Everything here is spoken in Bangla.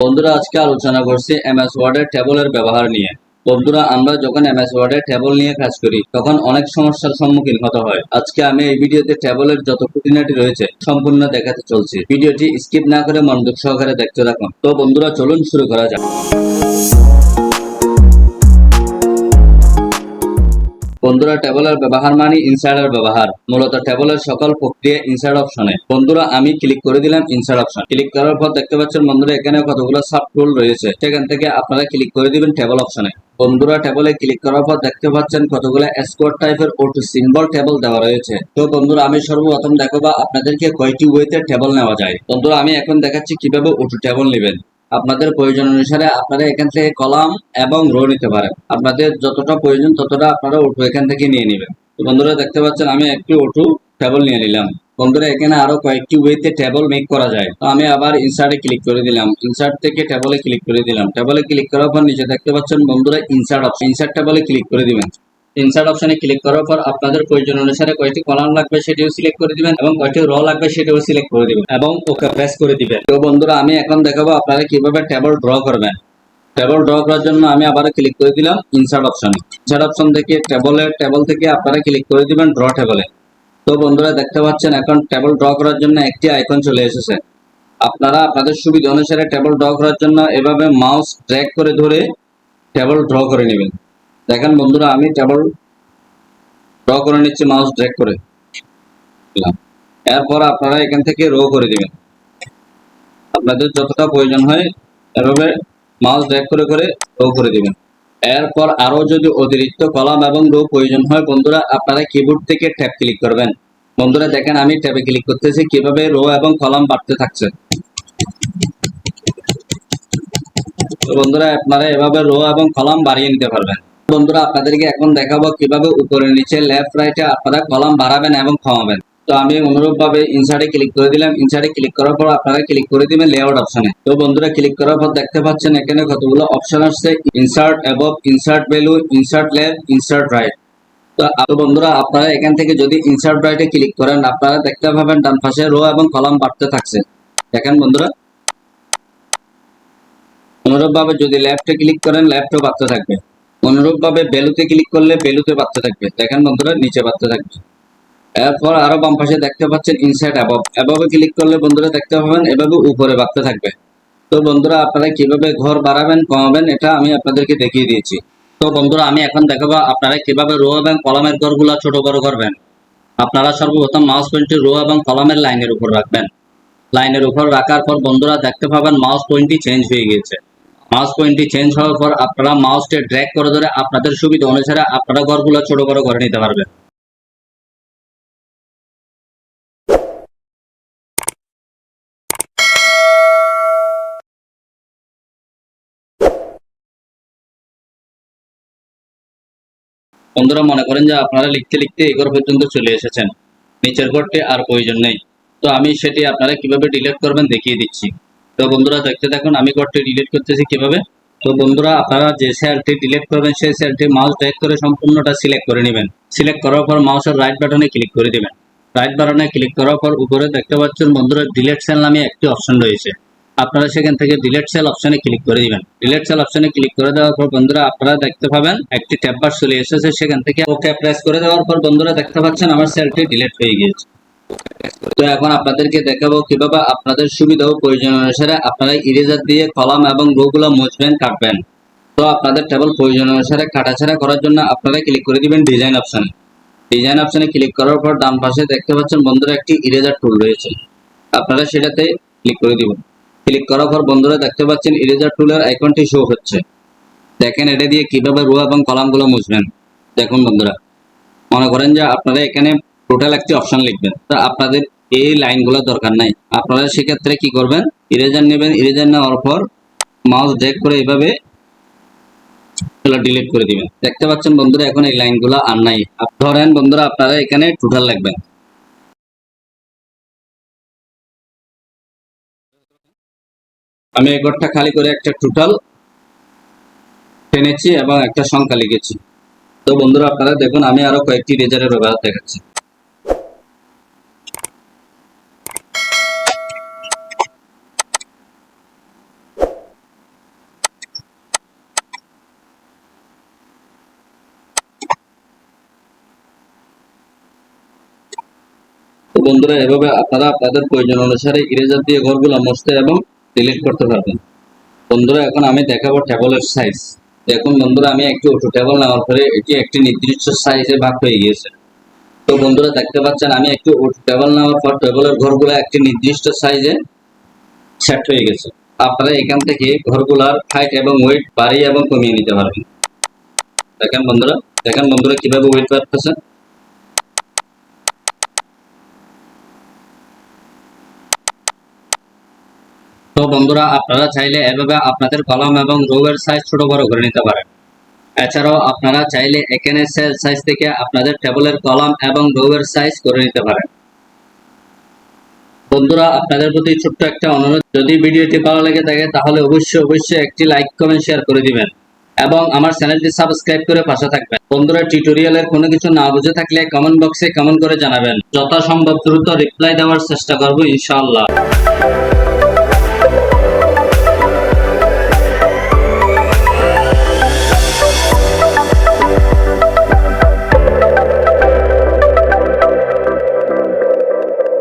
বন্ধুরা, আজকে আলোচনা করছি এমএস ওয়ার্ডের টেবলের ব্যবহার নিয়ে। বন্ধুরা, আমরা যখন এমএস ওয়ার্ডের টেবল নিয়ে কাজ করি, তখন অনেক সমস্যার সম্মুখীন হতে হয়। আজকে আমি এই ভিডিওতে টেবলের যত খুঁটিনাটি রয়েছে, সম্পূর্ণ দেখাতে চলছি। ভিডিওটি স্কিপ না করে মনোযোগ সহকারে দেখতে থাকুন। তো বন্ধুরা, চলুন শুরু করা যাক। বন্ধুরা টেবলের ব্যবহার মানে ইনসাইডের ব্যবহার। মূলত টেবলের সকল প্রক্রিয়া ইনসাইড অপশনে বন্ধুরা, আমি ক্লিক করে দিলাম ইনসাইড অপশন ক্লিক করার পর দেখতে পাচ্ছেন বন্ধুরা এখানে কতগুলো সাব টুল রয়েছে। সেখান থেকে আপনারা ক্লিক করে দিবেন টেবল অপশনে বন্ধুরা টেবলে ক্লিক করার পর দেখতে পাচ্ছেন কতগুলো স্কোয়ার টাইপের ওটু সিম্বল টেবল দেওয়া রয়েছে। তো বন্ধুরা, আমি সর্বপ্রথম দেখো বা আপনাদেরকে কয়টি ওয়েতে টেবল নেওয়া যায়। বন্ধুরা, আমি এখন দেখাচ্ছি কীভাবে ওটু টেবল নেবেন। আপনাদের প্রয়োজন অনুসারে আপনারা এখান থেকে কলাম এবং রো নিতে পারেন। আপনাদের যতটা প্রয়োজন ততটা আপনারা ওটু এখান থেকে নিয়ে নেবেন। তো বন্ধুরা, দেখতে পাচ্ছেন আমি একটি ওটু টেবল নিয়ে নিলাম। বন্ধুরা, এখানে আরও কয়েকটি ওয়েতে টেবল মেক করা যায়। তো আমি আবার ইনসার্টে ক্লিক করে দিলাম। ইনসার্ট থেকে টেবলে ক্লিক করে দিলাম। টেবলে ক্লিক করার পর নিচে দেখতে পাচ্ছেন বন্ধুরা ইনসার্ট অপশন ইনসার্ট টেবলে ক্লিক করে দিবেন। ইনসার্ট অপশনে ক্লিক করার পর আপনাদের প্রয়োজন অনুসারে কয়টি কলাম লাগবে, সেটিও সিলেক্ট করে দিবেন এবং কয়টি র লাগবে, সেটিও সিলেক্ট করে দিবেন এবং ওকে প্রেস করে দিবেন। তো বন্ধুরা, আমি এখন দেখাবো আপনারা কীভাবে টেবল ড্র করবেন। টেবল ড্র করার জন্য আমি আবার ক্লিক করে দিলাম ইনসার্ট অপশনে ইনসার্ট অপশন থেকে টেবলের টেবল থেকে আপনারা ক্লিক করে দিবেন ড্র টেবলে তো বন্ধুরা, দেখতে পাচ্ছেন এখন টেবল ড্র করার জন্য একটি আইকন চলে এসেছে। আপনারা আপনাদের সুবিধা অনুসারে টেবল ড্র করার জন্য এভাবে মাউস ট্র্যাক করে ধরে টেবল ড্র করে নেবেন। দেখেন বন্ধুরা, আমি টেবল ড্র করে নিচ্ছি মাউস ড্র্যাগ করে। এরপর আপনারা এখান থেকে রো করে দিবেন। আপনাদের যতটা প্রয়োজন হয়, এভাবে মাউস ড্র্যাগ করে করে রো করে দিবেন। এরপর আরও যদি অতিরিক্ত কলাম এবং রো প্রয়োজন হয়, বন্ধুরা, আপনারা কিবোর্ড থেকে ট্যাব ক্লিক করবেন। বন্ধুরা, দেখেন আমি ট্যাবে ক্লিক করতেছি, কীভাবে রো এবং কলাম বাড়তে থাকছে। বন্ধুরা, আপনারা এভাবে রো এবং কলাম বাড়িয়ে নিতে পারবেন। বন্ধুরা, আপনাদেরকে এখন দেখাবো কীভাবে উপরে নিচে লেফট রাইটে আপনারা কলাম বাড়াবেন এবং কমাবেন তো আমি অনুরূপ ভাবে ইনসার্টে ক্লিক করে দিলাম। ইনসার্টে ক্লিক করার পর আপনারা ক্লিক করে দিবেন লেআউট অপশনে তো বন্ধুরা ক্লিক করার পর দেখতে পাচ্ছেন এখানে কতগুলো অপশন আসছে। Insert above insert value insert left insert right তো বন্ধুরা, আপনারা এখান থেকে যদি ইনসার্ট রাইটে ক্লিক করেন, আপনারা দেখতে পাবেন ডান পাশে রো এবং কলাম বাড়তে থাকছে। দেখেন বন্ধুরা। অনুরূপ ভাবে যদি লেফটে ক্লিক করেন লেফটও বাড়তে থাকবে। অনুরূপ ভাবে বেলুতে ক্লিক করলে বেলুতে বাড়তে থাকবে। দেখেন বন্ধুরা, নিচে বাড়তে থাকবে। এরপর আরও বাম পাশে দেখতে পাচ্ছেন ইনসাইড অ্যাবভ অ্যাবভে ক্লিক করলে বন্ধুরা দেখতে পাবেন, এভাবে উপরে বাড়তে থাকবে। তো বন্ধুরা, আপনারা কীভাবে ঘর বাড়াবেন, কমাবেন, এটা আমি আপনাদেরকে দেখিয়ে দিয়েছি। তো বন্ধুরা, আমি এখন দেখাবো আপনারা কীভাবে রো এবং কলমের ঘরগুলো ছোট বড় করবেন। আপনারা সর্বপ্রথম মাউস পয়েন্টটি রো এবং কলমের লাইনের উপর রাখবেন। লাইনের উপর রাখার পর বন্ধুরা দেখতে পাবেন মাউস পয়েন্টটি চেঞ্জ হয়ে গিয়েছে। মাউস পয়েন্টটি চেঞ্জ হওয়ার পর আপনারা মাউসটি ড্র্যাগ করে ধরে আপনাদের সুবিধা অনুসারে আপনারা ঘরগুলো ছোট বড় করে নিতে পারবেন। বন্ধুরা, মনে করেন যে আপনারা লিখতে লিখতে এই ঘর পর্যন্ত চলে এসেছেন। নিচের ঘরটি আর প্রয়োজন নেই। তো আমি সেটি আপনারা কীভাবে ডিলিট করবেন দেখিয়ে দিচ্ছি। তো বন্ধুরা দেখতে দেখুন আমি ঘরটি ডিলিট করতেছি কীভাবে? তো বন্ধুরা আপনারা যে সেলটি ডিলিট করবেন, সেই সেলটি মাউস ড্র্যাগ করে সম্পূর্ণটা সিলেক্ট করে নেবেন। সিলেক্ট করার পর মাউসের রাইট বাটনে ক্লিক করে দিবেন। রাইট বাটনে ক্লিক করার পর উপরে দেখতে পাচ্ছেন বন্ধুরা ডিলিট সেল নামে একটি অপশন রয়েছে। আপনারা সেখান থেকে ডিলেট সেল অপশনে ক্লিক করে দিবেন। ডিলেট সেল অপশনে ক্লিক করে দেওয়ার পর বন্ধুরা আপনারা দেখতে পাবেন, একটি ট্যাববার চলে এসেছে। সেখান থেকে ওকে প্রেস করে দেওয়ার পর বন্ধুরা দেখতে পাচ্ছেন আমার সেলটি ডিলেট হয়ে গিয়েছে। তো এখন আপনাদেরকে দেখাবো কীভাবে আপনাদের সুবিধা ও প্রয়োজন অনুসারে আপনারা ইরেজার দিয়ে কলাম এবং রো গুলো মুছবেন, কাটবেন। তো আপনাদের টেবল প্রয়োজন অনুসারে কাটাছাড়া করার জন্য আপনারা ক্লিক করে দিবেন ডিজাইন অপশনে ডিজাইন অপশনে ক্লিক করার পর ডান পাশে দেখতে পাচ্ছেন বন্ধুরা একটি ইরেজার টুল রয়েছে। আপনারা সেটাতে ক্লিক করে দিবেন। ক্লিক করার পর বন্ধুরা দেখতে পাচ্ছেন ইরেজার টুলের আইকনটি শো হচ্ছে। দেখেন এটা দিয়ে কীভাবে রো এবং কলামগুলো মুছবেন। দেখুন বন্ধুরা। মনে করেন যে আপনারা এখানে টোটাল একটি অপশন লিখবেন। তো আপনাদের এই লাইনগুলো দরকার নাই। আপনারা সেক্ষেত্রে কি করবেন? ইরেজার নেবেন ইরেজার নেওয়ার পর মাউস ড্র্যাগ করে এভাবে ডিলিট করে দিবেন। দেখতে পাচ্ছেন বন্ধুরা, এখন এই লাইনগুলো আর নাই। ধরেন বন্ধুরা, আপনারা এখানে টোটাল লিখবেন। আমি এই ঘরটা খালি করে একটা টোটাল টেনেছি এবং একটা সংখ্যা লিখেছি। তো বন্ধুরা, আপনারা দেখুন, আমি আরও কয়েকটি রেজারের ব্যবহার দেখাচ্ছি। বন্ধুরা, এভাবে আপনারা আপনাদের প্রয়োজন অনুসারে ইরেজার দিয়ে ঘরগুলো মুছতে এবং ডিলিট করতে পারবেন। বন্ধুরা, এখন আমি দেখাবো টেবলের সাইজ দেখুন বন্ধুরা, আমি একটি অটো টেবল নেওয়ার পরে এটি একটি নির্দিষ্ট সাইজে ভাগ হয়ে গিয়েছে। তো বন্ধুরা, দেখতে পাচ্ছেন, আমি একটি একটু টেবল নেওয়ার পর টেবলের ঘরগুলো একটি নির্দিষ্ট সাইজে সেট হয়ে গেছে। আপনারা এখান থেকে ঘরগুলার হাইট এবং ওয়েট বাড়িয়ে এবং কমিয়ে নিতে পারবেন। দেখেন বন্ধুরা দেখেন বন্ধুরা কীভাবে ওয়েট বাড়তেছে। তো বন্ধুরা, আপনারা চাইলে এভাবে আপনাদের কলম এবং রোগের সাইজ ছোট বড় করে নিতে পারেন। এছাড়াও আপনারা চাইলে এখানে সেল সাইজ থেকে আপনাদের টেবিলের কলম এবং রোগের সাইজ করে নিতে পারেন। বন্ধুরা, আপনাদের প্রতি ছোট্ট একটা অনুরোধ, যদি ভিডিওটি ভালো লেগে থাকে, তাহলে অবশ্যই অবশ্যই একটি লাইক কমেন্ট শেয়ার করে দিবেন এবং আমার চ্যানেলটি সাবস্ক্রাইব করে পাশে থাকবেন। বন্ধুরা টিউটোরিয়ালের কোনো কিছু না বুঝে থাকলে কমেন্ট বক্সে কমেন্ট করে জানাবেন। যথাসম্ভব দ্রুত রিপ্লাই দেওয়ার চেষ্টা করব, ইনশাআল্লাহ।